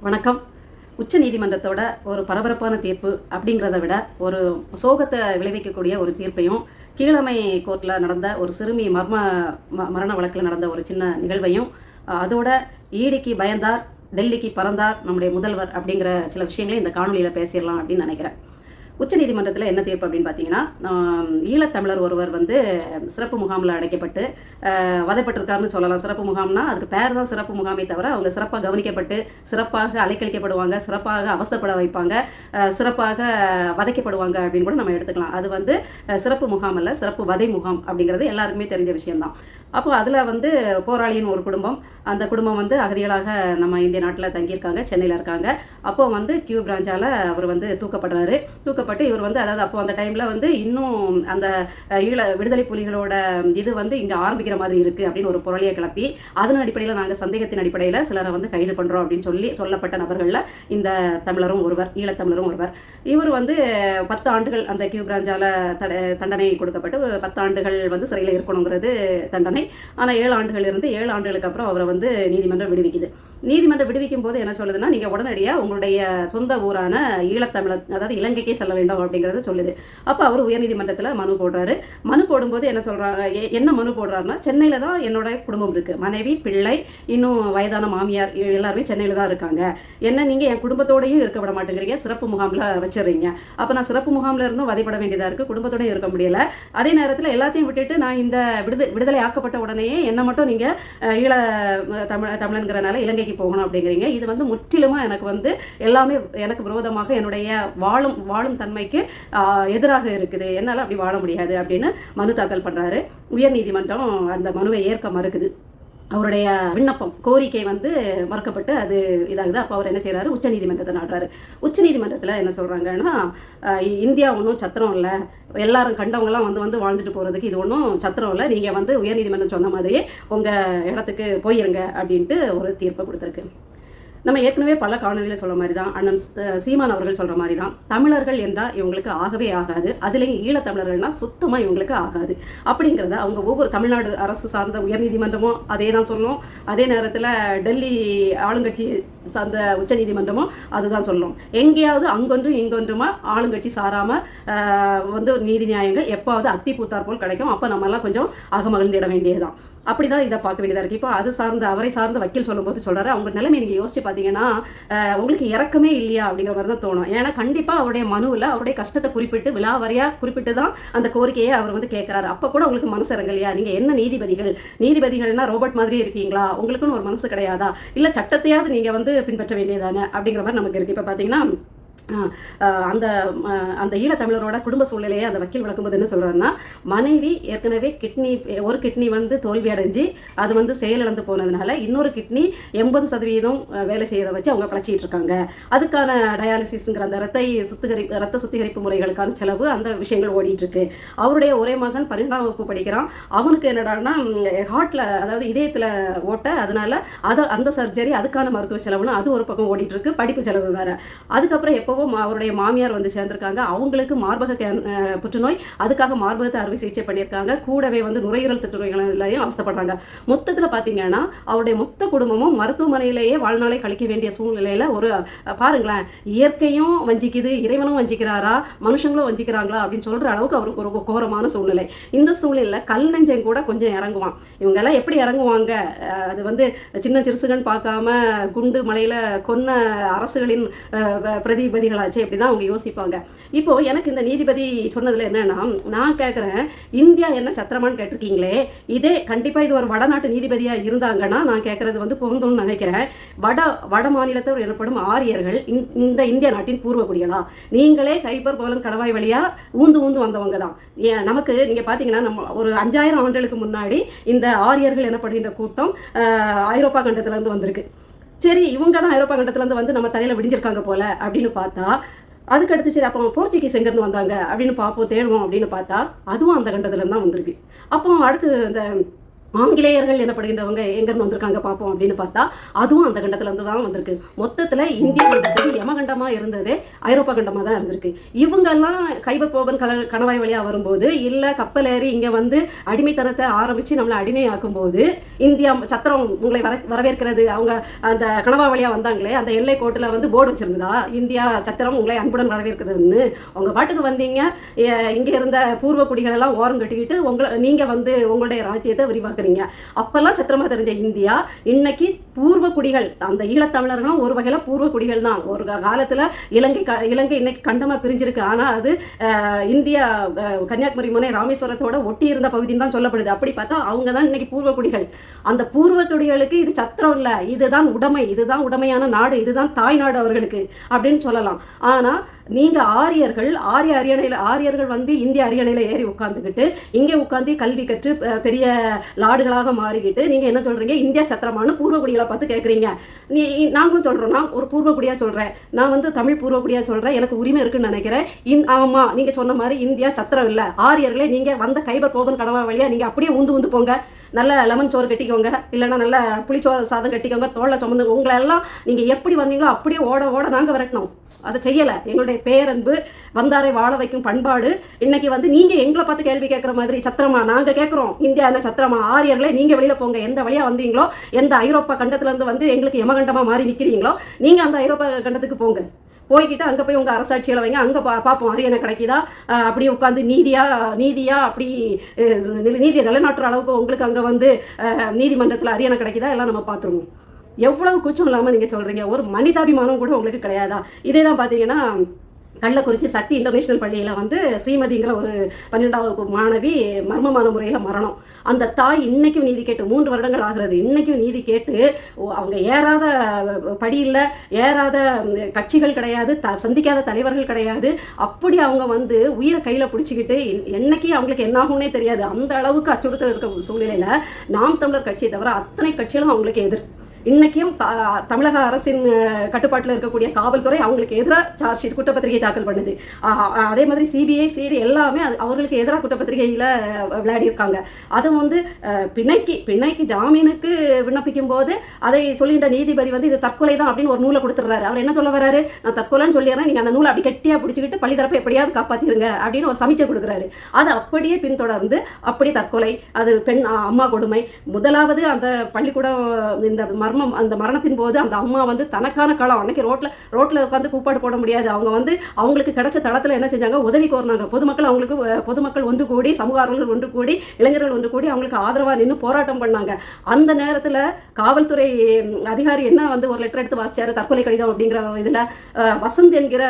வணக்கம். உச்ச நீதிமன்றத்தோட ஒரு பரபரப்பான தீர்ப்பு அப்படிங்கிறத விட ஒரு சோகத்தை விளைவிக்கக்கூடிய ஒரு தீர்ப்பையும் கீழமை கோர்ட்டில் நடந்த ஒரு சிறுமி மர்ம ம- மரண வழக்கில் நடந்த ஒரு சின்ன நிகழ்வையும் அதோட ஈடிக்கு பயந்தார் டெல்லிக்கு பறந்தார் நம்முடைய முதல்வர் அப்படிங்கிற சில விஷயங்களையும் இந்த காணொலியில் பேசிடலாம் அப்படின்னு நினைக்கிறேன். உச்சநீதிமன்றத்தில் என்ன தீர்ப்பு அப்படின்னு பார்த்தீங்கன்னா ஈழத்தமிழர் ஒருவர் வந்து சிறப்பு முகாமில் அடைக்கப்பட்டு வதைப்பட்டிருக்காருன்னு சொல்லலாம். சிறப்பு முகாம்னா அதுக்கு பேர் தான் சிறப்பு முகாமே தவிர அவங்க சிறப்பாக கவனிக்கப்பட்டு சிறப்பாக அலைக்கழிக்கப்படுவாங்க சிறப்பாக அவசப்பட வைப்பாங்க சிறப்பாக வதைக்கப்படுவாங்க அப்படின்னு கூட நம்ம எடுத்துக்கலாம். அது வந்து சிறப்பு முகாம் அல்ல சிறப்பு வதை முகாம் அப்படிங்கிறது எல்லாருக்குமே தெரிஞ்ச விஷயம்தான். அப்போ அதில் வந்து போராளியின் ஒரு குடும்பம். அந்த குடும்பம் வந்து அகதிகளாக நம்ம இந்திய நாட்டில் தங்கியிருக்காங்க சென்னையில் இருக்காங்க. அப்போ வந்து கியூ பிராஞ்சால் அவர் வந்து தூக்கப்படுறாரு. தூக்கப்பட்டு இவர் வந்து அதாவது அப்போ அந்த டைமில் வந்து இன்னும் அந்த ஈழ விடுதலை புலிகளோட இது வந்து இங்கே ஆரம்பிக்கிற மாதிரி இருக்குது அப்படின்னு ஒரு புரளியை கிளப்பி அதன் அடிப்படையில் நாங்கள் சந்தேகத்தின் அடிப்படையில் சிலரை வந்து கைது பண்ணுறோம் அப்படின்னு சொல்லி சொல்லப்பட்ட நபர்களில் இந்த தமிழரும் ஒருவர் ஈழத்தமிழரும் ஒருவர். இவர் வந்து பத்து ஆண்டுகள் அந்த கியூ பிராஞ்சால் தட தண்டனை கொடுக்கப்பட்டு பத்து ஆண்டுகள் வந்து சிறையில் இருக்கணுங்கிறது தண்டனை. ஆனால் ஏழு ஆண்டுகள் இருந்து ஏழு ஆண்டுகளுக்கு அப்புறம் அவரை வந்து நீதிமன்றம் விடுவிக்குது. நீதிமன்றம் விடுவிக்கும் போது என்ன சொல்லுதுன்னா நீங்கள் உடனடியாக உங்களுடைய சொந்த ஊரான ஈழத்தமிழர் அதாவது இலங்கைக்கே செல்ல வேண்டும் அப்படிங்கிறது சொல்லுது. அப்போ அவர் உயர்நீதிமன்றத்தில் மனு போடுறாரு. மனு போடும்போது என்ன சொல்கிறாங்க என்ன மனு போடுறாருன்னா சென்னையில் தான் என்னோட குடும்பம் இருக்குது மனைவி பிள்ளை இன்னும் வயதான மாமியார் எல்லாருமே சென்னையில் தான் இருக்காங்க. என்ன நீங்கள் என் குடும்பத்தோடையும் இருக்க விட மாட்டேங்கிறீங்க சிறப்பு முகாமில் வச்சிடுறீங்க. அப்போ நான் சிறப்பு முகாமில் இருந்தும் வதைப்பட வேண்டியதாக இருக்குது குடும்பத்தோடையும் இருக்க முடியல. அதே நேரத்தில் எல்லாத்தையும் விட்டுட்டு நான் இந்த விடுதலை விடுதலை ஆக்கப்பட்ட உடனேயே என்னை மட்டும் நீங்கள் ஈழ தமிழ் தமிழ் தமிழன்கிறனால வேலைக்கு போகணும் அப்படிங்கிறீங்க. இது வந்து முற்றிலுமாக எனக்கு வந்து எல்லாமே எனக்கு விரோதமாக என்னுடைய வாழும் வாழும் தன்மைக்கு எதிராக இருக்குது. என்னால் அப்படி வாழ முடியாது அப்படின்னு மனு தாக்கல் பண்ணுறாரு உயர்நீதிமன்றம் அந்த மனுவை ஏற்க மறுக்குது. அவருடைய விண்ணப்பம் கோரிக்கை வந்து மறுக்கப்பட்டு அது இதாகுது. அப்போ அவர் என்ன செய்கிறாரு உச்சநீதிமன்றத்தை நாடுறாரு உச்சநீதிமன்றத்தில் என்ன சொல்கிறாங்கன்னா இந்தியா ஒன்றும் சத்திரம் இல்லை. எல்லாரும் கண்டவங்களாம் வந்து வந்து வாழ்ந்துட்டு போகிறதுக்கு இது ஒன்றும் சத்திரம் இல்லை. நீங்கள் வந்து உயர்நீதிமன்றம் சொன்ன மாதிரியே உங்கள் இடத்துக்கு போயிருங்க அப்படின்ட்டு ஒரு தீர்ப்பை கொடுத்துருக்கு. நம்ம ஏற்கனவே பல காணொலியில் சொல்கிற மாதிரி தான் அண்ணன் சீமான் அவர்கள் சொல்கிற மாதிரி தான் தமிழர்கள் என்றால் இவங்களுக்கு ஆகவே ஆகாது. அதுலேயும் ஈழத்தமிழர்கள்னால் சுத்தமாக இவங்களுக்கு ஆகாது. அப்படிங்கிறத அவங்க ஒவ்வொரு தமிழ்நாடு அரசு சார்ந்த உயர்நீதிமன்றமும் அதே தான் சொன்னோம். அதே நேரத்தில் டெல்லி ஆளுங்கட்சி சார்ந்த உச்சநீதிமன்றமும் அதுதான் சொல்லும். எங்கேயாவது அங்கொன்றும் இங்கொன்றுமா ஆளுங்கட்சி சாராமல் வந்து நீதி நியாயங்கள் எப்பாவது அத்தி பூத்தார் போல் கிடைக்கும். அப்போ நம்மலாம் கொஞ்சம் அகமகிழ்ந்திட வேண்டியதுதான். அப்படிதான் இதை பார்க்க வேண்டியதாக இருக்குது இப்போ அது சார்ந்த அவரை சார்ந்த வக்கீல் சொல்லும்போது சொல்கிறாரு அவங்க நிலைமை நீங்கள் யோசிச்சு பார்த்தீங்கன்னா உங்களுக்கு இறக்கமே இல்லையா அப்படிங்கிற மாதிரி தான் தோணும். ஏன்னா கண்டிப்பாக அவருடைய மனுவில் அவருடைய கஷ்டத்தை குறிப்பிட்டு விலாவரியாக குறிப்பிட்டு தான் அந்த கோரிக்கையை அவர் வந்து கேட்குறாரு. அப்போ கூட உங்களுக்கு மனசு இறங்கலையா? நீங்கள் என்ன நீதிபதிகள்? நீதிபதிகள்னா ரோபோட் மாதிரி இருக்கீங்களா? உங்களுக்குன்னு ஒரு மனசு கிடையாதா? இல்லை சட்டத்தையாவது நீங்கள் வந்து பின்பற்ற வேண்டியதானே அப்படிங்கிற மாதிரி நமக்கு இருக்குது இப்போ பார்த்தீங்கன்னா அந்த அந்த ஈழத்தமிழரோட குடும்ப சூழ்நிலையை அந்த வக்கீல் விளக்கும்போது என்ன சொல்கிறாருன்னா மனைவி ஏற்கனவே கிட்னி ஒரு கிட்னி வந்து தோல்வி அடைஞ்சு அது வந்து செயலிழந்து போனதுனால இன்னொரு கிட்னி எண்பது சதவீதம் வேலை செய்யறதை வச்சு அவங்க பழச்சிட்டு இருக்காங்க. அதுக்கான டயாலிசிஸுங்கிற அந்த ரத்தை சுத்திகரி ரத்த சுத்திகரிப்பு முறைகளுக்கான செலவு அந்த விஷயங்கள் ஓடிட்டு இருக்கு அவருடைய ஒரே மகன் பன்னெண்டாம் வகுப்பு படிக்கிறான். அவனுக்கு என்னடான்னா ஹார்ட்ல அதாவது இதயத்தில் ஓட்ட அதனால அதை அந்த சர்ஜரி அதுக்கான மருத்துவ செலவுன்னு அது ஒரு பக்கம் ஓடிட்டு இருக்கு படிப்பு செலவு வேற. அதுக்கப்புறம் எப்போ மா- அவருடைய மாமியார் வந்து சேர்ந்திருக்காங்க. அவங்களுக்கு மார்பக கேன் புற்றுநோய் அதுக்காக மார்பகத்தை அறுவை சிகிச்சை பண்ணியிருக்காங்க. கூடவே வந்து நுரையீரல் புற்றுநோய்களையும் அவசப்படுறாங்க மொத்தத்தில் பார்த்தீங்கன்னா அவருடைய மொத்த குடும்பமும் மருத்துவமனையிலேயே வாழ்நாளை கழிக்க வேண்டிய சூழ்நிலையில் ஒரு பாருங்களேன் இயற்கையும் வஞ்சிக்குது இறைவனும் வஞ்சிக்கிறாரா மனுஷங்களும் வஞ்சிக்கிறாங்களா அப்படின்னு சொல்கிற அளவுக்கு அவருக்கு ஒரு கோரமான சூழ்நிலை. இந்த சூழ்நிலையில் கல் நெஞ்சம் கூட கொஞ்சம் இறங்குவான். இவங்கெல்லாம் எப்படி இறங்குவாங்க? அது வந்து சின்ன சிறுசுகன் பார்க்காம குண்டு மலையில் கொன்ன அரசுகளின் பிரதிபதி வ- பிரதிபதிகளாச்சே தான் அவங்க யோசிப்பாங்க. இப்போ எனக்கு இந்த நீதிபதி சொன்னதில் என்னன்னா நான் கேட்குறேன் இந்தியா என்ன சத்திரமான்னு கேட்டிருக்கீங்களே? இதே கண்டிப்பாக இது ஒரு வடநாட்டு நீதிபதியாக இருந்தாங்கன்னா நான் கேட்குறது வந்து பொருந்தும்னு நினைக்கிறேன். வட வட மாநிலத்தவர் எனப்படும் ஆரியர்கள் இந்த- இந்த இந்திய நாட்டின் பூர்வகுடிகளா நீங்களே கைப்பர் போலன் கடவாய் வழியா ஊந்து ஊந்து வந்தவங்க தான் ஏன் நமக்கு நீங்கள் பார்த்தீங்கன்னா நம்ம ஒரு அஞ்சாயிரம் ஆண்டுகளுக்கு முன்னாடி இந்த ஆரியர்கள் எனப்படுகின்ற கூட்டம் ஐரோப்பா கண்டத்துலேருந்து வந்திருக்கு. சரி இவங்க தான் ஐரோப்பா கண்டத்துலேருந்து வந்து நம்ம தலையில் விடிஞ்சிருக்காங்க போல அப்படின்னு பார்த்தா அதுக்கடுத்து சரி அப்போ போர்ச்சுகீஸ் எங்கேருந்து வந்தாங்க அப்படின்னு பார்ப்போம் தேடுவோம் அப்படின்னு பார்த்தா அதுவும் அந்த கண்டத்துலேருந்து தான் வந்திருக்கு. அப்போ அடுத்து இந்த ஆங்கிலேயர்கள் எனப்படுகின்றவங்க எங்கேருந்து வந்திருக்காங்க பார்ப்போம் அப்படின்னு பார்த்தா அதுவும் அந்த கண்டத்துலேருந்து தான் வந்திருக்கு. மொத்தத்தில் இந்தியா கண்டத்துக்கு யமகண்டமாக இருந்ததே ஐரோப்பா கண்டமாக தான் இருந்திருக்கு. இவங்கெல்லாம் கைபர் போபன் கல கணவாய் வழியாக வரும்போது இல்லை கப்பல் ஏறி இங்கே வந்து அடிமைத்தனத்தை ஆரம்பித்து நம்மளை அடிமையாக்கும் போது இந்தியா சத்திரம் உங்களை வர வரவேற்கிறது அவங்க அந்த கணவாய் வழியாக வந்தாங்களே அந்த எல்லை கோட்டில் வந்து போர்டு வச்சிருந்ததா? இந்தியா சத்திரம் உங்களை அன்புடன் வரவேற்கிறதுன்னு உங்கள் பாட்டுக்கு வந்தீங்க இங்கே இருந்த பூர்வ குடிகளெல்லாம் ஓரம் கட்டிக்கிட்டு உங்களை நீங்கள் வந்து உங்களுடைய ராஜ்யத்தை விரிவாக்குறீங்க. அப்பெல்லாம் சத்திரமா தெரிஞ்ச இந்தியா இன்னைக்கு பூர்வ குடிகள் அந்த ஈழத்தமிழர்களும் ஒரு வகையில பூர்வ குடிகள் தான். ஒரு காலத்தில் காலத்துல இலங்கை க- இலங்கை இன்னைக்கு கண்டமா பிரிஞ்சிருக்கு. ஆனா அது இந்தியா கன்னியாகுமரி முனை ராமேஸ்வரத்தோட ஒட்டி இருந்த பகுதின்னு தான் சொல்லப்படுது. அப்படி பார்த்தா அவங்க தான் இன்னைக்கு பூர்வ குடிகள் அந்த பூர்வ குடிகளுக்கு இது சத்திரம் இல்லை. இதுதான் உடைமை. இதுதான் உடைமையான நாடு. இதுதான் தாய் நாடு அவர்களுக்கு அப்படின்னு சொல்லலாம். ஆனால் நீங்கள் ஆரியர்கள் ஆரிய அரியணையில் ஆரியர்கள் வந்து இந்திய அரியணையில் ஏறி உட்காந்துக்கிட்டு இங்கே உட்காந்து கல்வி கற்று பெரிய லாடுகளாக மாறிக்கிட்டு நீங்கள் என்ன சொல்கிறீங்க இந்தியா சத்திரமானு பூர்வகுடிகளை பார்த்து கேட்குறீங்க நீ நாங்களும் சொல்றோம். நான் ஒரு பூர்வக்குடியாக சொல்கிறேன் நான் வந்து தமிழ் பூர்வக்குடியாக சொல்கிறேன் எனக்கு உரிமை இருக்குன்னு நினைக்கிறேன். இன் ஆமாம் நீங்கள் சொன்ன மாதிரி இந்தியா சத்திரம் இல்லை. ஆரியர்களே நீங்கள் வந்த கைபர் கோபன் கடவா வழியாக நீங்கள் அப்படியே உந்து உந்து போங்க. நல்ல லெமன் சோறு கட்டிக்கோங்க. இல்லைனா நல்ல புளிச்சோ சாதம் கட்டிக்கோங்க. தோலை சுமந்து உங்களெல்லாம் நீங்கள் எப்படி வந்தீங்களோ அப்படியே ஓட ஓட நாங்கள் விரட்டணும். அதை செய்யலை. எங்களுடைய பேரன்பு வந்தாரை வாழ வைக்கும் பண்பாடு. இன்னைக்கு வந்து நீங்கள் எங்களை பார்த்து கேள்வி கேட்குற மாதிரி சத்திரமா நாங்கள் கேட்குறோம். இந்தியா என்ன சத்திரமா? ஆரியர்களே நீங்கள் வெளியில் போங்க. எந்த வழியாக வந்தீங்களோ எந்த ஐரோப்பா கண்டத்துலேருந்து வந்து எங்களுக்கு யமகண்டமாக மாறி நிற்கிறீங்களோ நீங்கள் அந்த ஐரோப்பா கண்டத்துக்கு போங்க. போய்கிட்டு அங்கே போய் உங்கள் அரசாட்சியில் வைங்க. அங்கே பா பார்ப்போம் அரியணை கிடைக்குதா? அப்படியே உட்காந்து நீதியாக நீதியாக அப்படி அஹ் நீதியை நிலைநாட்டுற அளவுக்கு உங்களுக்கு அங்கே வந்து நீதிமன்றத்தில் அரியணை கிடைக்குதா? எல்லாம் நம்ம பார்த்துருவோம் எவ்வளவு கூச்சம் இல்லாமல் நீங்கள் சொல்கிறீங்க ஒரு மனிதாபிமானம் கூட உங்களுக்கு கிடையாதா? இதே தான் பார்த்தீங்கன்னா கள்ளக்குறிச்சி சக்தி இன்டர்நேஷ்னல் பள்ளியில் வந்து ஸ்ரீமதிங்கிற ஒரு பன்னிரெண்டாவது வகுப்பு மாணவி மர்மமான முறையில் மரணம். அந்த தாய் இன்றைக்கும் நீதி கேட்டு மூன்று வருடங்கள் ஆகிறது. இன்றைக்கும் நீதி கேட்டு அவங்க ஏறாத படியில் ஏறாத கட்சிகள் கிடையாது த சந்திக்காத தலைவர்கள் கிடையாது. அப்படி அவங்க வந்து உயிரை கையில் பிடிச்சிக்கிட்டு என்- என்னைக்கு அவங்களுக்கு என்னாகும்னே தெரியாது. அந்த அளவுக்கு அச்சுறுத்தல் இருக்க சூழ்நிலையில் நாம் தமிழர் கட்சியை தவிர அத்தனை கட்சிகளும் அவங்களுக்கு எதிர். இன்னைக்கும் தமிழக அரசின் கட்டுப்பாட்டில் இருக்கக்கூடிய காவல்துறை அவங்களுக்கு எதிராக சார்ஜ் ஷீட் குற்றப்பத்திரிகை தாக்கல் பண்ணுது. அதே மாதிரி சிபிஐ சிடி எல்லாமே அது அவர்களுக்கு எதிராக குற்றப்பத்திரிகையில் விளையாடியிருக்காங்க. அதுவும் அதை வந்து பிணைக்கு பிணைக்கு ஜாமீனுக்கு விண்ணப்பிக்கும் போது அதை சொல்லின்ற நீதிபதி வந்து இது தற்கொலை தான் அப்படின்னு ஒரு நூலை கொடுத்துட்றாரு. அவர் என்ன சொல்ல வராரு? நான் தற்கொலைன்னு சொல்லிடுறேன் நீங்கள் அந்த நூலை அப்படி கெட்டியாக பிடிச்சிக்கிட்டு பள்ளி தரப்பை எப்படியாவது காப்பாற்றிருங்க அப்படின்னு ஒரு சமைச்சை கொடுக்குறாரு. அது அப்படியே பின்தொடர்ந்து அப்படி தற்கொலை அது பெண் அம்மா கொடுமை. முதலாவது அந்த பள்ளிக்கூடம் இந்த மர்மம் அந்த மரணத்தின் போது அந்த அம்மா வந்து தனக்கான களம் அன்னைக்கு ரோட்ல ரோட்ல உட்காந்து கூப்பாடு போட முடியாது. அவங்க வந்து அவங்களுக்கு கிடைச்ச தளத்துல என்ன செஞ்சாங்க? உதவி கோரினாங்க. பொதுமக்கள் அவங்களுக்கு பொதுமக்கள் ஒன்று கூடி சமூக ஒன்று கூடி இளைஞர்கள் ஒன்று கூடி அவங்களுக்கு ஆதரவா நின்று போராட்டம் பண்ணாங்க. அந்த நேரத்துல காவல்துறை அதிகாரி என்ன வந்து ஒரு லெட்டர் எடுத்து வாசிச்சாரு? தற்கொலை கடிதம் அப்படிங்கிற இதுல வசந்த் என்கிற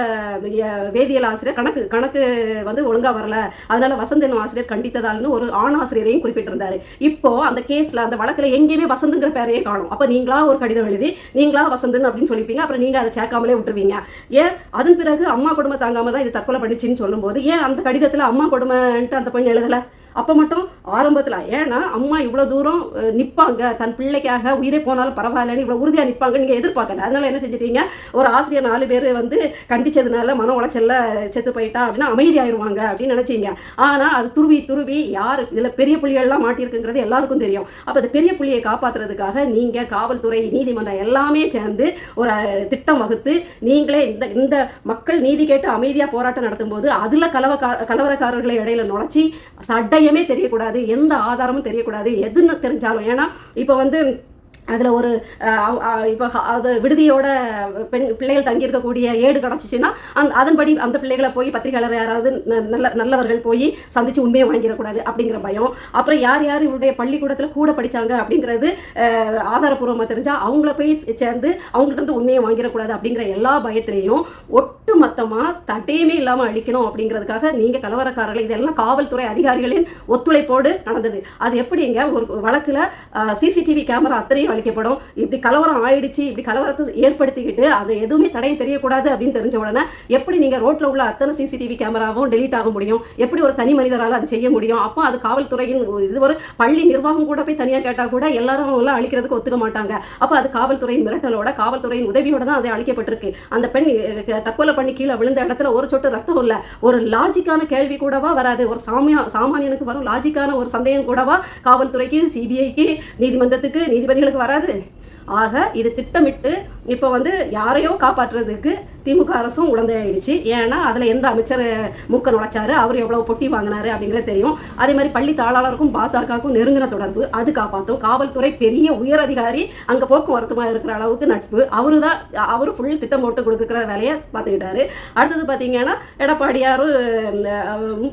வேதியியல் ஆசிரியர் கணக்கு கணக்கு வந்து ஒழுங்கா வரல. அதனால வசந்த் என்னும் ஆசிரியர் கண்டித்ததால்னு ஒரு ஆண் ஆசிரியரையும் குறிப்பிட்டிருந்தாரு. இப்போ அந்த கேஸ்ல அந்த வழக்குல எங்கேயுமே வசந்துங்கிற பேரையே காணும். அப்ப நீங்களா ஒரு கடிதம் எழுதி நீங்களா வசந்தன் அப்படின்னு சொல்லிப்பீங்க. அப்புறம் நீங்கள் அதை சேர்க்காமலே விட்டுருவீங்க. ஏன்? அதன் பிறகு அம்மா கொடுமை தாங்காம தான் இது தற்கொலை பண்ணிச்சின்னு சொல்லும்போது ஏன் அந்த கடிதத்தில் அம்மா கொடுமைன்ட்டு அந்த பெண் எழுதலை? அப்போ மட்டும் ஆரம்பத்தில் ஏன்னா அம்மா இவ்வளோ தூரம் நிற்பாங்க தன் பிள்ளைக்காக உயிரே போனாலும் பரவாயில்லன்னு இவ்வளோ உறுதியாக நிற்பாங்க நீங்கள் எதிர்பார்க்கல. அதனால என்ன செஞ்சிட்டீங்க? ஒரு ஆசிரியர் நாலு பேர் வந்து கண்டிச்சதுனால மன உளைச்சல்ல செத்து போயிட்டா அப்படின்னா அமைதியாயிருவாங்க அப்படின்னு நினச்சிங்க. ஆனால் அது துருவி துருவி யார் இதில் பெரிய புள்ளிகள்லாம் மாட்டியிருக்குங்கிறது எல்லாருக்கும் தெரியும். அப்போ அந்த பெரிய புள்ளியை காப்பாற்றுறதுக்காக நீங்கள் காவல்துறை நீதிமன்றம் எல்லாமே சேர்ந்து ஒரு திட்டம் வகுத்து நீங்களே இந்த இந்த மக்கள் நீதி கேட்டு அமைதியாக போராட்டம் நடத்தும்போது அதில் கலவ கலவரக்காரர்களை இடையில நுழைச்சி விஷயமே தெரியக்கூடாது எந்த ஆதாரமும் தெரியக்கூடாது எதுன்னு தெரிஞ்சாலும். ஏன்னா இப்போ வந்து அதில் ஒரு இப்போ அது விடுதியோட பெண் பிள்ளைகள் தங்கியிருக்கக்கூடிய ஏடு கிடச்சிச்சின்னா அந் அதன்படி அந்த பிள்ளைகளை போய் பத்திரிகையாளர் யாராவது ந- நல்ல நல்லவர்கள் போய் சந்திச்சு உண்மையை வாங்கிடக்கூடாது அப்படிங்கிற பயம். அப்புறம் யார் யார் இவருடைய பள்ளிக்கூடத்தில் கூட படித்தாங்க அப்படிங்கிறது ஆதாரபூர்வமாக ஆதாரப்பூர்வமாக தெரிஞ்சால் அவங்கள போய் சே- சேர்ந்து அவங்கள்ட்ட உண்மையை வாங்கிடக்கூடாது அப்படிங்கிற எல்லா பயத்திலையும் ஒட்டு மொத்தமாக தட்டையுமே இல்லாமல் அழிக்கணும் அப்படிங்கிறதுக்காக நீங்கள் கலவரக்காரர்கள் இதெல்லாம் காவல்துறை அதிகாரிகளின் ஒத்துழைப்போடு நடந்தது. அது எப்படிங்க? ஒரு வழக்கில் சிசிடிவி கேமரா அத்தனையும் அழிக்கப்படும். இப்படி கலவரம் ஆயிடுச்சு இப்படி கலவரத்தை ஏற்படுத்திக்கிட்டு அது எதுவுமே தடையும் தெரியக்கூடாது அப்படின்னு தெரிஞ்ச உடனே எப்படி நீங்கள் ரோட்டில் உள்ள அத்தனை சிசிடிவி கேமராவும் டெலீட் ஆக முடியும்? எப்படி ஒரு தனி மனிதரால் அது செய்ய முடியும்? அப்போ அது காவல்துறையின் இது ஒரு பள்ளி நிர்வாகம் கூட போய் தனியாக கேட்டால் கூட எல்லாரும் எல்லாம் அழிக்கிறதுக்கு ஒத்துக்க மாட்டாங்க. அப்போ அது காவல்துறையின் மிரட்டலோட காவல்துறையின் உதவியோட தான் அது அழிக்கப்பட்டிருக்கு. அந்த பெண் தற்கொலை பண்ணி கீழே விழுந்த இடத்துல ஒரு சொட்டு ரத்தம் இல்லை. ஒரு லாஜிக்கான கேள்வி கூடவா வராது. ஒரு சாமியா சாமானியனுக்கு வரும் லாஜிக்கான ஒரு சந்தேகம் கூடவா? காவல்துறைக்கு சிபிஐக்கு நீதிமன்றத்துக்கு நீதிபதிகளுக்கு வராது. ஆக இது திட்டமிட்டு இப்போ வந்து யாரையோ காப்பாற்றுறதுக்கு திமுக அரசும் உடந்தையாயிடுச்சு. ஏன்னா அதில் எந்த அமைச்சர் மூக்க நுழைச்சாரு அவர் எவ்வளோ பொட்டி வாங்கினாரு அப்படிங்கிறது தெரியும். அதே மாதிரி பள்ளி தாளாளருக்கும் பாசகவுக்கும் நெருங்கின தொடர்பு அது காப்பாற்றும் காவல்துறை பெரிய உயர் அதிகாரி அங்கே போக்குவரத்துமாக இருக்கிற அளவுக்கு நட்பு. அவரு தான் அவர் ஃபுல் திட்டம் போட்டு கொடுக்குற வேலையை பார்த்துக்கிட்டாரு. அடுத்தது பார்த்தீங்கன்னா எடப்பாடியாரும்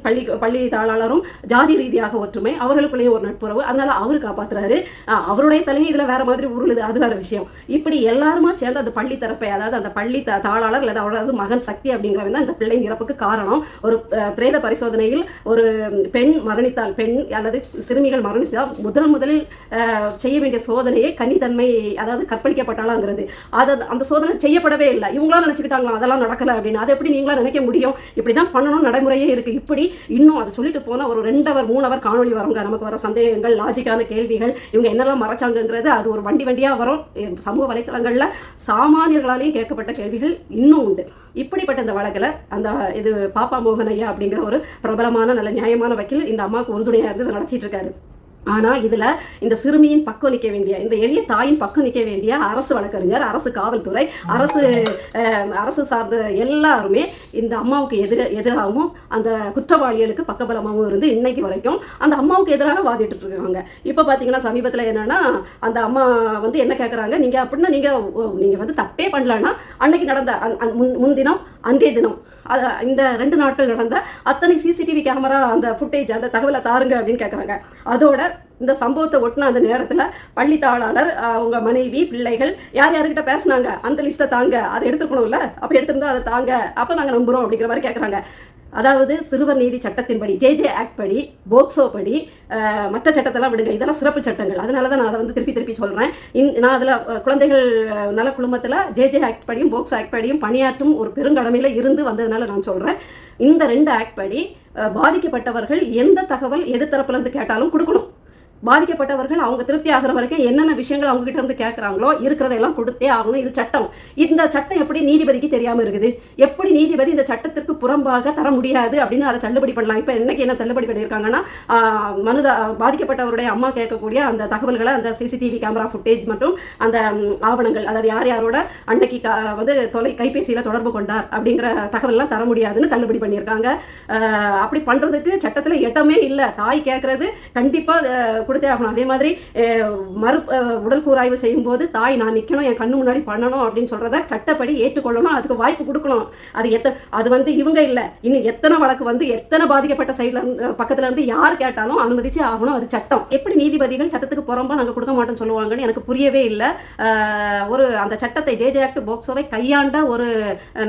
பள்ளி பள்ளி தாளாளரும் ஜாதி ரீதியாக ஒற்றுமை அவர்களுக்குள்ளேயும் ஒரு நட்புறவு. அதனால அவர் காப்பாற்றுறாரு அவருடைய தலையும் இதில் வேற மாதிரி உருளுது அது வேற விஷயம். இப்படி எல்லாருமா சேர்ந்து அந்த பள்ளி தரப்பை அதாவது அந்த பள்ளி த தாளாளர் இல்லை அவரது மகன் சக்தி அப்படிங்கிறவங்க தான் இந்த பிள்ளை இறப்புக்கு காரணம். ஒரு பிரேத பரிசோதனையில் ஒரு பெண் மரணித்தால் பெண் அல்லது சிறுமிகள் மரணித்தால் முதல் முதலில் செய்ய வேண்டிய சோதனையை கன்னித்தன்மை அதாவது கற்பழிக்கப்பட்டாலாங்கிறது அது அந்த சோதனை செய்யப்படவே இல்லை. இவங்களாம் நினச்சிக்கிட்டாங்களா அதெல்லாம் நடக்கலை அப்படின்னு. அதை எப்படி நீங்களா நினைக்க முடியும்? இப்படி தான் பண்ணணும் நடைமுறையே இருக்குது இப்படி இன்னும் அதை சொல்லிட்டு போனால் ஒரு ரெண்டு மூணவர் காணொலி காணொளி வருங்க. நமக்கு வர சந்தேகங்கள் லாஜிக்கான கேள்விகள் இவங்க என்னெல்லாம் மறைச்சாங்கங்கிறது அது ஒரு வண்டி வண்டியாக வரும். சமூக வலைத்தளங்களில் சாமானியர்களாலேயும் கேட்கப்பட்ட கேள்விகள் இன்னும் உண்டு. இப்படிப்பட்ட இந்த வழக்கில் அந்த இது பாப்பா மோகன் ஐயா அப்படிங்கிற ஒரு பிரபலமான நல்ல நியாயமான வக்கீல் இந்த அம்மாவுக்கு உறுதுணையாக இருந்து நடத்திட்டு இருக்காரு. ஆனால் இதில் இந்த சிறுமியின் பக்கம் நிற்க வேண்டிய இந்த எளிய தாயின் பக்கம் நிற்க வேண்டிய அரசு வழக்கறிஞர் அரசு காவல்துறை அரசு அரசு சார்ந்த எல்லாருமே இந்த அம்மாவுக்கு எதிர எதிராகவும் அந்த குற்றவாளிகளுக்கு பக்கபலமாகவும் இருந்து இன்னைக்கு வரைக்கும் அந்த அம்மாவுக்கு எதிராக வாதிட்டு இருக்காங்க இப்போ பார்த்தீங்கன்னா சமீபத்தில் என்னன்னா அந்த அம்மா வந்து என்ன கேட்குறாங்க நீங்கள் அப்படின்னா நீங்கள் நீங்கள் வந்து தப்பே பண்ணலன்னா அன்னைக்கு நடந்த முன் முன்தினம் அன்றைய தினம் இந்த ரெண்டு நாட்கள் நடந்த அத்தனை சிசிடிவி கேமரா அந்த ஃபுட்டேஜ் அந்த தகவலை தாருங்க அப்படின்னு கேட்குறாங்க அதோட இந்த சம்பவத்தை ஒட்டின அந்த நேரத்தில் பள்ளி தாளாளர் அவங்க மனைவி பிள்ளைகள் யார் யாருக்கிட்ட பேசுனாங்க? அந்த லிஸ்ட்டை தாங்க. அதை எடுத்துக்கணும்ல? அப்போ எடுத்திருந்தா அதை தாங்க. அப்போ நாங்கள் நம்புகிறோம் அப்படிங்கிற மாதிரி கேட்குறாங்க அதாவது சிறுவர் நீதி சட்டத்தின்படி ஜேஜே ஆக்ட் படி போக்சோ படி மற்ற சட்டத்தெல்லாம் விடுங்க. இதெல்லாம் சிறப்பு சட்டங்கள். அதனால தான் நான் அதை வந்து திருப்பி திருப்பி சொல்கிறேன் இந் நான் அதில் குழந்தைகள் நல்ல நல குழுமத்தில் ஜேஜே ஆக்ட் படியும் போக்சோ ஆக்ட் படியும் பணியாற்றும் ஒரு பெருங்கடமையில் இருந்து வந்ததுனால நான் சொல்கிறேன் இந்த ரெண்டு ஆக்ட் படி பாதிக்கப்பட்டவர்கள் எந்த தகவல் எது தரப்புலேருந்து கேட்டாலும் கொடுக்கணும். பாதிக்கப்பட்டவர்கள் அவங்க திருப்தி ஆகிற வரைக்கும் என்னென்ன விஷயங்கள் அவங்க கிட்ட இருந்து கேட்குறாங்களோ இருக்கிறதையெல்லாம் கொடுத்தே ஆகணும். இது சட்டம். இந்த சட்டம் எப்படி நீதிபதிக்கு தெரியாமல் இருக்குது? எப்படி நீதிபதி இந்த சட்டத்திற்கு புறம்பாக தர முடியாது அப்படின்னு அதை தள்ளுபடி பண்ணலாம். இப்போ இன்னைக்கு என்ன தள்ளுபடி பண்ணியிருக்காங்கன்னா மனுதா பாதிக்கப்பட்டவருடைய அம்மா கேட்கக்கூடிய அந்த தகவல்களை அந்த சிசிடிவி கேமரா ஃபுட்டேஜ் மற்றும் அந்த ஆவணங்கள் அதாவது யார் யாரோட அன்னைக்கு க- வந்து தொலை கைபேசியில் தொடர்பு கொண்டார் அப்படிங்கிற தகவல்லாம் தர முடியாதுன்னு தள்ளுபடி பண்ணியிருக்காங்க. அப்படி பண்ணுறதுக்கு சட்டத்தில் இடமே இல்லை. தாய் கேட்குறது கண்டிப்பாக கொடுத்தே ஆகணும். அதே மாதிரி மறு உடல் கூராய்வு செய்யும்போது தாய் நான் நிற்கணும் என் கண்ணு முன்னாடி பண்ணணும் அப்படின்னு சொல்கிறத சட்டப்படி ஏற்றுக்கொள்ளணும். அதுக்கு வாய்ப்பு கொடுக்கணும். அது எத்த அது வந்து இவங்க இல்லை. இன்னும் எத்தனை வழக்கு வந்து எத்தனை பாதிக்கப்பட்ட சைடில் இருந்து பக்கத்தில் இருந்து யார் கேட்டாலும் அனுமதிச்சு ஆகணும். அது சட்டம். எப்படி நீதிபதிகள் சட்டத்துக்கு புறம்பா நாங்கள் கொடுக்க மாட்டோம்னு சொல்லுவாங்கன்னு எனக்கு புரியவே இல்லை. ஒரு அந்த சட்டத்தை ஜேஜே ஆக்ட் போக்சோவை கையாண்ட ஒரு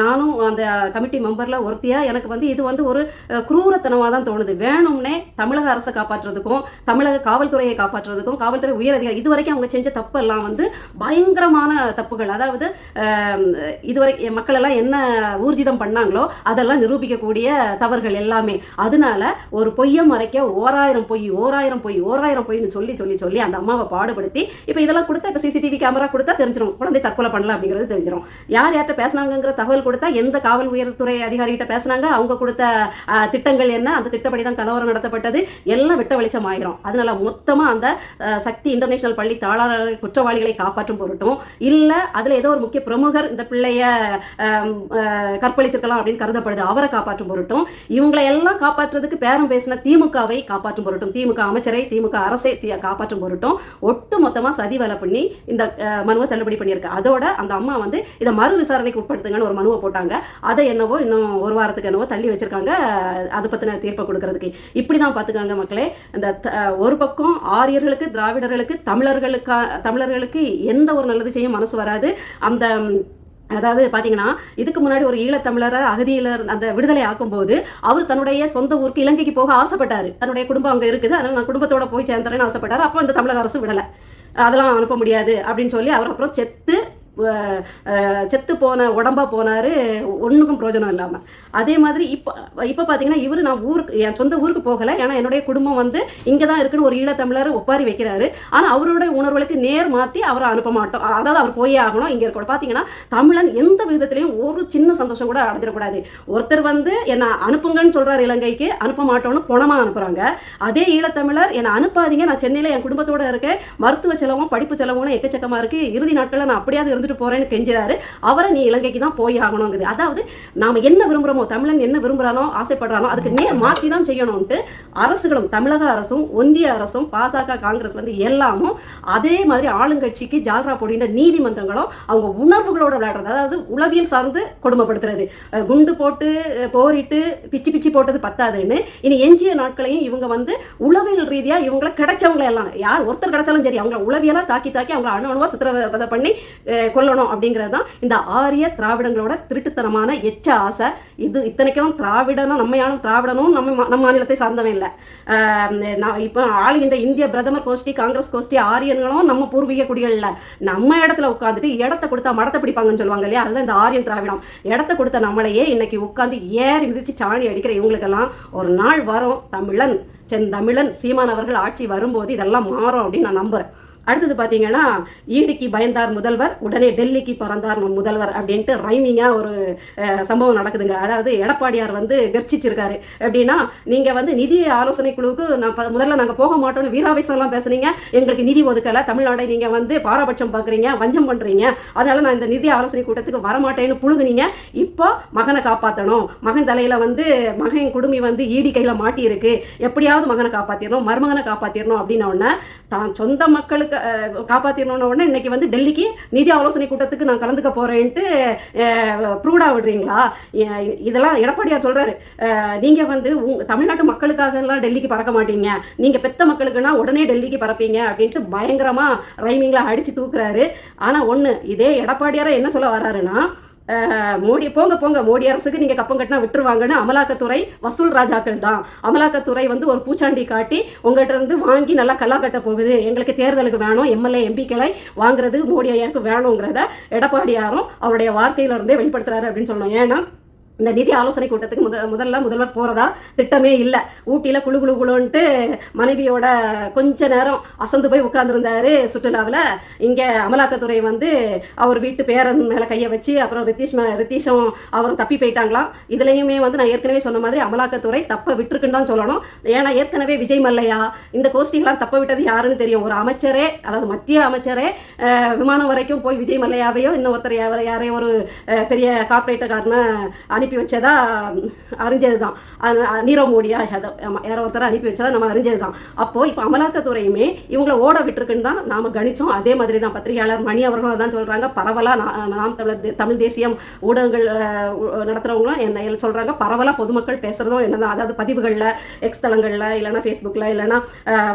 நானும் அந்த கமிட்டி மெம்பரில் ஒருத்தியாக எனக்கு வந்து இது வந்து ஒரு குரூரத்தனமாக தான் தோணுது. வேணும்னே தமிழக அரசை காப்பாற்றுறதுக்கும் தமிழக காவல்துறையை காப்பாற்றுறதுக்கும் காவல்துறை உயர் அதிகாரி இது வரைக்கும் அவங்க செஞ்ச தப்பெல்லாம் வந்து பயங்கரமான தப்புகள். அதாவது இதுவரை மக்கள் எல்லாம் என்ன ஊர்ஜிதம் பண்ணாங்களோ அதெல்லாம் நிரூபிக்கக்கூடிய தவறுகள் எல்லாமே. அதனால ஒரு பொய்யை மறைக்க ஓராயிரம் பொய் ஓராயிரம் பொய் ஓராயிரம் பொய்னு சொல்லி சொல்லி சொல்லி அந்த அம்மாவை பாடுபடுத்தி இப்போ இதெல்லாம் கொடுத்தா இப்போ சிசிடிவி கேமரா கொடுத்தா தெரிஞ்சிடும் குழந்தை தற்கொலை பண்ணலாம் அப்படிங்கிறது தெரிஞ்சிடும் யார் யார்கிட்ட பேசுனாங்கங்கிற தகவல் கொடுத்தா எந்த காவல் உயர்த்துறை அதிகாரிகிட்ட பேசினாங்க? அவங்க கொடுத்த திட்டங்கள் என்ன? அந்த திட்டப்படி தான் கலவரம் நடத்தப்பட்டது. எல்லாம் விட்ட வெளிச்சம் ஆயிரும் அதனால மொத்தமாக அந்த சக்தி இன்டர்நேஷனல் பள்ளி தாளாளர் குற்றவாளிகளை காப்பாற்றும் பொருட்டும் இல்லை அதில் ஏதோ ஒரு முக்கிய பிரமுகர் இந்த பிள்ளைய கற்பழிச்சிருக்கலாம் அப்படின்னு கருதப்படுது அவரை காப்பாற்றும் பொருட்டும் இவங்களை எல்லாம் காப்பாற்றுறதுக்கு பேரம் பேசின திமுகவை காப்பாற்றும் பொருட்டும் திமுக அமைச்சரை திமுக அரசை காப்பாற்றும் பொருட்டும் ஒட்டு மொத்தமாக சதி வேலை பண்ணி இந்த மனுவை தள்ளுபடி பண்ணியிருக்கு. அதோட அந்த அம்மா வந்து இதை மறு விசாரணைக்கு உட்படுத்துங்கன்னு ஒரு மனுவை போட்டாங்க. அதை என்னவோ இன்னும் ஒரு வாரத்துக்கு என்னவோ தள்ளி வச்சிருக்காங்க. அதை பற்றின தீர்ப்பை கொடுக்கறதுக்கு. இப்படி தான் பார்த்துக்காங்க மக்களே இந்த த- ஒரு பக்கம் ஆரியர்களுக்கு திராவிடர்களுக்கு தமிழர்களுக்கா தமிழர்களுக்கு எந்த ஒரு நல்லது செய்ய மனசு வராது. அந்த அதாவது பார்த்தீங்கன்னா இதுக்கு முன்னாடி ஒரு ஈழத்தமிழரை அகதியில் அந்த விடுதலை ஆக்கும்போது அவர் தன்னுடைய சொந்த ஊருக்கு இலங்கைக்கு போக ஆசைப்பட்டார். தன்னுடைய குடும்பம் அங்கே இருக்குது. அதனால் நான் குடும்பத்தோட போய் சேர்ந்துறேன்னு ஆசைப்பட்டார். அப்போ அந்த தமிழக அரசு விடலை. அதெல்லாம் அனுப்ப முடியாது அப்படின்னு சொல்லி அவர் அப்புறம் செத்து செத்து போன உடம்பாக போனார் ஒன்றுக்கும் பிரயோஜனம் இல்லாமல் அதே மாதிரி இப்போ இப்போ பார்த்தீங்கன்னா இவர் நான் ஊருக்கு என் சொந்த ஊருக்கு போகலை. ஏன்னா என்னுடைய குடும்பம் வந்து இங்கே தான் இருக்குன்னு ஒரு ஈழத்தமிழர் ஒப்பாரி வைக்கிறாரு. ஆனால் அவரோட உணர்வுகளுக்கு நேர் மாற்றி அவரை அனுப்ப மாட்டோம். அதாவது அவர் போயே ஆகணும் இங்கே இருக்கணும் பார்த்தீங்கன்னா தமிழன் எந்த விதத்துலையும் ஒரு சின்ன சந்தோஷம் கூட அடைஞ்சிடக்கூடாது. ஒருத்தர் வந்து என்னை அனுப்புங்கன்னு சொல்கிறார் இலங்கைக்கு அனுப்ப மாட்டோம்னு பணமாக அனுப்புகிறாங்க அதே ஈழத்தமிழர் என்னை அனுப்பாதீங்க நான் சென்னையில் என் குடும்பத்தோடு இருக்கேன். மருத்துவ செலவும் படிப்பு செலவும் எக்கச்சக்கமாக இருக்குது இறுதி நாட்களில் நான் அப்படியாவது கொடுத்துட்டு போகிறேன்னு கெஞ்சுறாரு. அவரை நீ இலங்கைக்கு தான் போய் ஆகணுங்குது. அதாவது நாம் என்ன விரும்புகிறோமோ தமிழன் என்ன விரும்புகிறானோ ஆசைப்படுறானோ அதுக்கு நேர் மாற்றி தான் செய்யணும்ட்டு அரசுகளும் தமிழக அரசும் ஒன்றிய அரசும் பாஜக காங்கிரஸ் வந்து எல்லாமும் அதே மாதிரி ஆளுங்கட்சிக்கு ஜால்ரா போடுகின்ற நீதிமன்றங்களும் அவங்க உணர்வுகளோட விளையாடுறது. அதாவது உளவியல் சார்ந்து கொடுமைப்படுத்துறது. குண்டு போட்டு போரிட்டு பிச்சு பிச்சு போட்டது பத்தாதுன்னு. இனி எஞ்சிய நாட்களையும் இவங்க வந்து உளவியல் ரீதியாக இவங்கள கிடைச்சவங்கள எல்லாம். யார் ஒருத்தர் கிடைச்சாலும் சரி அவங்கள உளவியலாக தாக்கி தாக்கி அவங்கள அணு அணுவாக சித்திரவதை பண்ணி கொல்லணும் அப்படிங்கிறது தான் இந்த ஆரிய திராவிடங்களோட திருட்டுத்தனமான எச்ச ஆசை. இது இத்தனைக்கும் திராவிடனும் நம்மையானும் திராவிடனும் நம்ம நம்ம மாநிலத்தை சார்ந்தவன் இல்லை. நான் இப்போ ஆளுகின்ற இந்திய பிரதமர் கோஷ்டி காங்கிரஸ் கோஷ்டி ஆரியன்களும் நம்ம பூர்வீக குடிகள் இல்லை. நம்ம இடத்துல உட்காந்துட்டு இடத்த கொடுத்தா மடத்தை பிடிப்பாங்கன்னு சொல்லுவாங்க இல்லையா? அதுதான் இந்த ஆரியன் திராவிடம். இடத்த கொடுத்த நம்மளையே இன்னைக்கு உட்காந்து ஏறி மிதிச்சு சாணி அடிக்கிற இவங்களுக்கெல்லாம் ஒரு நாள் வரும். தமிழன் செந்தமிழன் சீமான் அவர்கள் ஆட்சி வரும்போது இதெல்லாம் மாறும் அப்படின்னு நான் நம்புறேன். அடுத்தது பார்த்தீங்கன்னா ஈடிக்கு பயந்தார் முதல்வர் உடனே டெல்லிக்கு பறந்தார் முதல்வர் அப்படின்ட்டு ரைமிங்காக ஒரு சம்பவம் நடக்குதுங்க. அதாவது எடப்பாடியார் வந்து கர்ச்சிச்சிருக்காரு. எப்படின்னா நீங்கள் வந்து நிதி ஆலோசனை குழுவுக்கு நான் முதல்ல நாங்கள் போக மாட்டோம்னு வீராவேசம்லாம் பேசுனீங்க. எங்களுக்கு நிதி ஒதுக்கலை. தமிழ்நாடை நீங்கள் வந்து பாரபட்சம் பார்க்குறீங்க வஞ்சம் பண்ணுறீங்க அதனால் நான் இந்த நிதி ஆலோசனை கூட்டத்துக்கு வரமாட்டேன்னு புழுகுனீங்க. இப்போ மகனை காப்பாற்றணும் மகன் தலையில் வந்து மகன் குடுமி வந்து ஈடி கையில் மாட்டியிருக்கு. எப்படியாவது மகனை காப்பாற்றிடணும் மருமகனை காப்பாற்றிடணும் அப்படின்ன உடனே தான் சொந்த மக்களுக்கு காப்பாற்றிடணும்னு உடனே இன்னைக்கு வந்து டெல்லிக்கு நிதி ஆலோசனை கூட்டத்துக்கு நான் கலந்துக்க போகிறேன்ட்டு ப்ரூடாக விடுறீங்களா? இதெல்லாம் எடப்பாடியார் சொல்கிறாரு நீங்கள் வந்து உங் தமிழ்நாட்டு மக்களுக்காகலாம் டெல்லிக்கு பறக்க மாட்டீங்க. நீங்கள் பெத்த மக்களுக்குன்னா உடனே டெல்லிக்கு பறப்பீங்க அப்படின்ட்டு பயங்கரமாக ரைமிங்கில் அடித்து தூக்குறாரு. ஆனால் ஒன்று இதே எடப்பாடியாரை என்ன சொல்ல வர்றாருன்னா மோடி போங்க போங்க மோடி அரசுக்கு நீங்கள் கப்பம் கட்டினா விட்டுருவாங்கன்னு அமலாக்கத்துறை வசூல் ராஜாக்கள் தான். அமலாக்கத்துறை வந்து ஒரு பூச்சாண்டி காட்டி உங்கள்கிட்ட இருந்து வாங்கி நல்லா கல்லா கட்ட போகுது. எங்களுக்கு தேர்தலுக்கு வேணும் எம்எல்ஏ எம்பிக்களை வாங்குறது மோடி ஐயாவுக்கு வேணுங்கிறத எடப்பாடியாரும் அவருடைய வார்த்தையிலிருந்தே வெளிப்படுத்துறாரு அப்படின்னு சொல்லணும். ஏன்னா இந்த நிதி ஆலோசனை கூட்டத்துக்கு முத முதல்ல முதல்வர் போகிறதா திட்டமே இல்லை. ஊட்டியில் குழு குழு குழுன்ட்டு மனைவியோட கொஞ்ச நேரம் அசந்து போய் உட்காந்துருந்தாரு சுற்றுலாவில். இங்கே அமலாக்கத்துறை வந்து அவர் வீட்டு பேரன் மேலே கையை வச்சு அப்புறம் ரித்தீஷ் மே ரித்தீஷும் அவரும் தப்பி போயிட்டாங்களாம். இதுலேயுமே வந்து நான் ஏற்கனவே சொன்ன மாதிரி அமலாக்கத்துறை தப்ப விட்டுருக்குன்னு தான் சொல்லணும். ஏன்னா ஏற்கனவே விஜய் மல்லையா? இந்த கோஷ்டிகளாம் தப்ப விட்டது யாருன்னு தெரியும். ஒரு அமைச்சரே அதாவது மத்திய அமைச்சரே விமானம் வரைக்கும் போய் விஜய் மல்லையாவையோ இன்னொருத்தர் யார- யாரையோ ஒரு பெரிய பெரிய கார்பரேட்டர்காரனை அனுப்பி வச்சதா அறிஞ்சது தான் நீரவ் மோடியா யாரோ ஒருத்தர் அனுப்பி வச்சதா நம்ம அறிஞ்சது தான் அப்போது இப்போ அமலாக்கத்துறையுமே இவங்களை ஓட விட்டுருக்குன்னு தான் நாம் கணிச்சோம். அதே மாதிரி தான் பத்திரிகையாளர் மணி அவர்களும் அதான் சொல்கிறாங்க பரவலாக நாம் தமிழர் தமிழ் தேசியம் ஊடகங்கள் அஹ், நடத்துகிறவங்களும் என்ன சொல்கிறாங்க பரவலாக பொதுமக்கள் பேசுகிறதும் என்ன தான் அதாவது பதிவுகளில் எக்ஸ் தளங்களில் இல்லைன்னா ஃபேஸ்புக்கில் இல்லைன்னா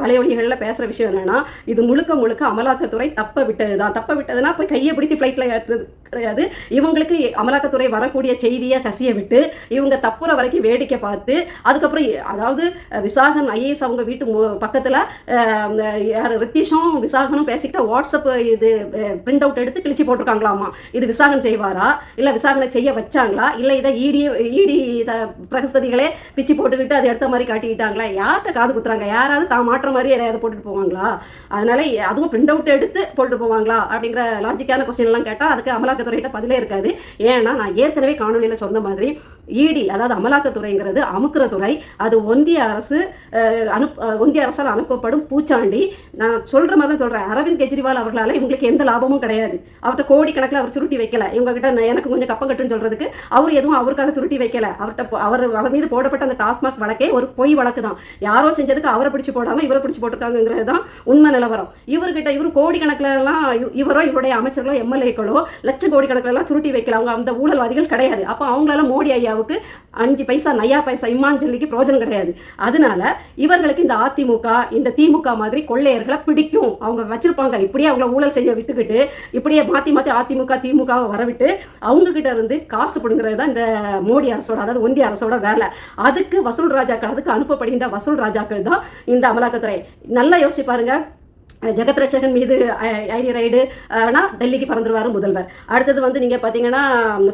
வலையொலிகளில் பேசுகிற விஷயம் என்னென்னா இது முழுக்க முழுக்க அமலாக்கத்துறை தப்ப விட்டது தான் தப்ப விட்டதுன்னா போய் கையை பிடிச்சி ஃப்ளைட்டில் ஏற்றது கிடையாது. இவங்களுக்கு அமலாக்கத்துறை வரக்கூடிய செய்தியை பசியை விட்டு இவங்க தப்புற வரைக்கும் வேடிக்கை பார்த்து அதுக்கப்புறம் அதாவது விசாகன் ஐஏஎஸ் அவங்க வீட்டு பக்கத்தில் யார் ரித்தீஷும் விசாகனும் பேசிக்கிட்டா வாட்ஸ்அப் இது பிரிண்ட் அவுட் எடுத்து கிழிச்சு போட்டிருக்காங்களாமா? இது விசாகன் செய்வாரா? இல்லை விசாகனை செய்ய வச்சாங்களா? இல்லை இதை இடி இடி பிரகஸ்பதிகளே பிச்சு போட்டுக்கிட்டு அதை எடுத்த மாதிரி காட்டிக்கிட்டாங்களா? யார்கிட்ட காது குத்துறாங்க? யாராவது தான் மாற்ற மாதிரி யாரையாவது போட்டுட்டு போவாங்களா? அதனால அதுவும் பிரிண்ட் அவுட் எடுத்து போட்டுட்டு போவாங்களா? அப்படிங்கிற லாஜிக்கான கொஸ்டின் எல்லாம் கேட்டால் அதுக்கு அமலாக்கத்துறையிட்ட பதிலே இருக்காது. ஏன்னா நான் ஏற்கனவே காணொலியில் சொன்ன மாதிரி இடி அதாவது அமலாக்கத்துறைங்கிறது அமுக்கிற துறை. அது ஒன்றிய அரசு அனுப் ஒன்றிய அரசால் அனுப்பப்படும் பூச்சாண்டி. நான் சொல்கிற மாதிரி தான் சொல்கிறேன் அரவிந்த் கெஜ்ரிவால் அவர்களால் இவங்களுக்கு எந்த லாபமும் கிடையாது. அவர்கிட்ட கோடி கணக்கில் அவர் சுருட்டி வைக்கல. இவங்ககிட்ட நான் எனக்கு கொஞ்சம் கப்பம் கட்டுன்னு சொல்கிறதுக்கு அவர் எதுவும் அவருக்காக சுருட்டி வைக்கல. அவர்கிட்ட போ- அவர் அவர் மீது போடப்பட்ட அந்த டாஸ்மாக் வழக்கே ஒரு பொய் வழக்கு தான். யாரோ செஞ்சதுக்கு அவரை பிடிச்சி போடாமல் இவரை பிடிச்சி போட்டிருக்காங்கிறது தான் உண்மை நிலவரம். இவர்கிட்ட இவர் கோடி இவரோ இவருடைய அமைச்சர்களோ எம்எல்ஏக்களோ லட்சம் கோடி கணக்குல சுருட்டி வைக்கல. அவங்க அந்த ஊழல்வாதிகள் கிடையாது. அப்போ அவங்களால மோடி ஐயா ஐயாவுக்கு அஞ்சு பைசா நையா பைசா இம்மாஞ்சலிக்கு பிரயோஜனம் கிடையாது. அதனால இவர்களுக்கு இந்த அதிமுக இந்த திமுக மாதிரி கொள்ளையர்களை பிடிக்கும். அவங்க வச்சிருப்பாங்க. இப்படியே அவங்கள ஊழல் செய்ய விட்டுக்கிட்டு இப்படியே மாற்றி மாற்றி அதிமுக திமுகவை வரவிட்டு அவங்க கிட்ட இருந்து காசு பிடுங்கிறது தான் இந்த மோடி அரசோட அதாவது ஒன்றிய அரசோட வேலை. அதுக்கு வசூல் ராஜாக்கள் அதுக்கு அனுப்பப்படுகின்ற வசூல் ராஜாக்கள் தான் இந்த அமலாக்கத்துறை. நல்லா யோசிச்சு பாருங்க. ஜெகத் ரட்சகன் மீது ஐடி ரைடு ஆனால் டெல்லிக்கு பறந்துருவார் முதல்வர். அடுத்தது வந்து நீங்கள் பார்த்தீங்கன்னா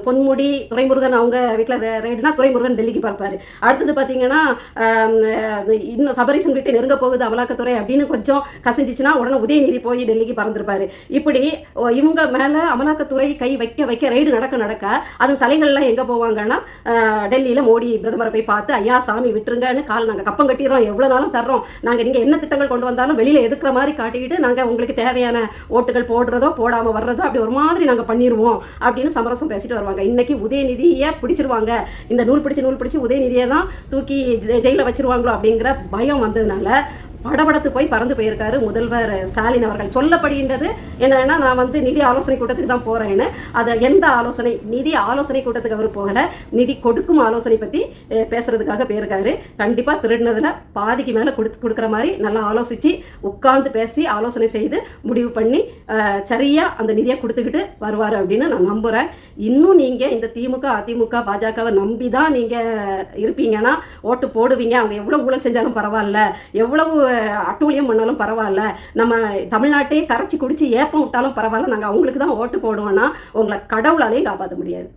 பொன்முடி துரைமுருகன் அவங்க வீட்டில் ரைடுனா துரைமுருகன் டெல்லிக்கு பறப்பார். அடுத்தது பார்த்தீங்கன்னா இன்னும் சபரிசன் வீட்டு நெருங்க போகுது அமலாக்கத்துறை அப்படின்னு கொஞ்சம் கசிஞ்சிச்சுன்னா உடனே உதயநிதி போய் டெல்லிக்கு பறந்துருப்பார். இப்படி இவங்க மேலே அமலாக்கத்துறை கை வைக்க வைக்க ரைடு நடக்க நடக்க அதன் தலைகள்லாம் எங்கே போவாங்கன்னா டெல்லியில் மோடி பிரதமரை போய் பார்த்து ஐயா சாமி விட்டுருங்கன்னு கால் நாங்கள் கப்பம் கட்டிடுறோம். எவ்வளோ நாளும் தர்றோம். நாங்கள் நீங்கள் என்ன திட்டங்கள் கொண்டு வந்தாலும் வெளியில் எதுக்குற மாதிரி காட்டி காட்டிக்கிட்டு நாங்கள் உங்களுக்கு தேவையான ஓட்டுகள் போடுறதோ போடாமல் வர்றதோ அப்படி ஒரு மாதிரி நாங்கள் பண்ணிடுவோம் அப்படின்னு சமரசம் பேசிட்டு வருவாங்க. இன்னைக்கு உதயநிதியை பிடிச்சிருவாங்க. இந்த நூல் பிடிச்சி நூல் பிடிச்சி உதயநிதியை தான் தூக்கி ஜெயிலில் வச்சிருவாங்களோ அப்படிங்கிற பயம் வந்ததுனால படபடத்து போய் பறந்து போயிருக்காரு முதல்வர் ஸ்டாலின் அவர்கள். சொல்லப்படுகின்றது என்னன்னா நான் வந்து நிதி ஆலோசனை கூட்டத்துக்கு தான் போறேன்னு. அதை எந்த ஆலோசனை? நிதி ஆலோசனை கூட்டத்துக்கு அவர் போகல. நிதி கொடுக்கும் ஆலோசனை பத்தி பேசுறதுக்காக போயிருக்காரு. கண்டிப்பா திருடினதுல பாதிக்கு மேல கொடுத்து கொடுக்குற மாதிரி நல்லா ஆலோசிச்சு உட்கார்ந்து பேசி ஆலோசனை செய்து முடிவு பண்ணி சரியாக சரியா அந்த நிதியை கொடுத்துக்கிட்டு வருவார் அப்படின்னு நான் நம்புறேன். இன்னும் நீங்க இந்த திமுக அதிமுக பாஜகவை நம்பி தான் நீங்க இருப்பீங்கன்னா ஓட்டு போடுவீங்க. அவங்க எவ்வளவு ஊழல் செஞ்சாலும் பரவாயில்ல. எவ்வளவு அட்டூழியம் பண்ணாலும் பரவாயில்ல. நம்ம தமிழ்நாட்டையே கரைச்சி குடிச்சு ஏப்பம் விட்டாலும் பரவாயில்ல. நாங்கள் அவங்களுக்கு தான் ஓட்டு போடுவோன்னா உங்களை கடவுளாலேயும் காப்பாற்ற முடியாது.